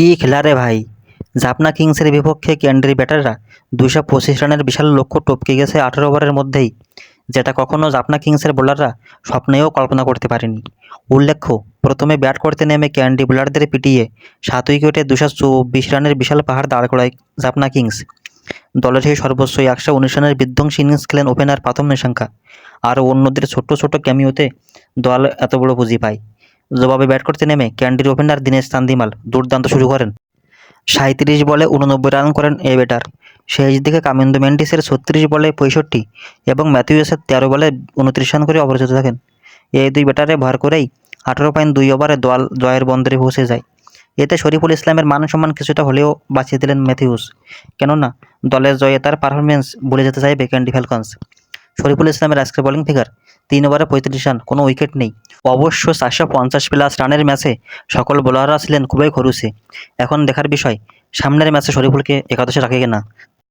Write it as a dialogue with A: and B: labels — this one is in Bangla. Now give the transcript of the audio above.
A: কী খেলা রে ভাই? জাপনা কিংসের বিপক্ষে ক্যান্ডির ব্যাটাররা দুশো পঁচিশ রানের বিশাল লক্ষ্য টপকে গেছে আঠারো ওভারের মধ্যেই, যেটা কখনও জাপনা কিংসের বোলাররা স্বপ্নেও কল্পনা করতে পারেনি। উল্লেখ্য, প্রথমে ব্যাট করতে নেমে ক্যান্ডি বোলারদের পিটিয়ে সাত উইকেটে দুশো চব্বিশ রানের বিশাল পাহাড় দাঁড় করায় জাপনা কিংস। দলের সেই সর্বোচ্চ একশো উনিশ রানের বিধ্বংসী ইনিংস খেলেন ওপেনার প্রাথম নিশাঙ্কা। আর অন্যদের ছোট্ট ছোট্ট ক্যামিওতে দল এত বড় পুঁজি পায়। জবাবে ব্যাট করতে নেমে ক্যান্ডির ওপেনার দীনেশ চান্দিমাল দুর্দান্ত শুরু করেন। সাঁত্রিশ বলে উননব্বই রান করেন এ ব্যাটার। শেষ দিকে কামিন্দু মেন্ডিসের ছত্রিশ বলে পঁয়ষট্টি এবং ম্যাথিউসের তেরো বলে উনত্রিশ রান করে অপরাজিত থাকেন। এই দুই ব্যাটারে ভর করেই আঠারো পয়েন্ট দুই ওভারে দল জয়ের বন্দরে পৌঁছে যায়। এতে শরীফুল ইসলামের মান সম্মান কিছুটা হলেও বাঁচিয়ে দিলেন ম্যাথিউস। কেননা, দলের জয়ে তার পারফরমেন্স ভুলে যেতে চাইবে ক্যান্ডি ফ্যালকনস। শরীফুল ইসলামের আজকের বোলিং ফিগার তিন ওভারে পঁয়ত্রিশ রান কোনো উইকেট নেই। অবশ্য চারশো পঞ্চাশ প্লাস রানের ম্যাচে সকল বোলাররা ছিলেন খুবই খরুসে এখন দেখার বিষয়, সামনের ম্যাচে শরীফুলকে একাদশে রাখে কিনা?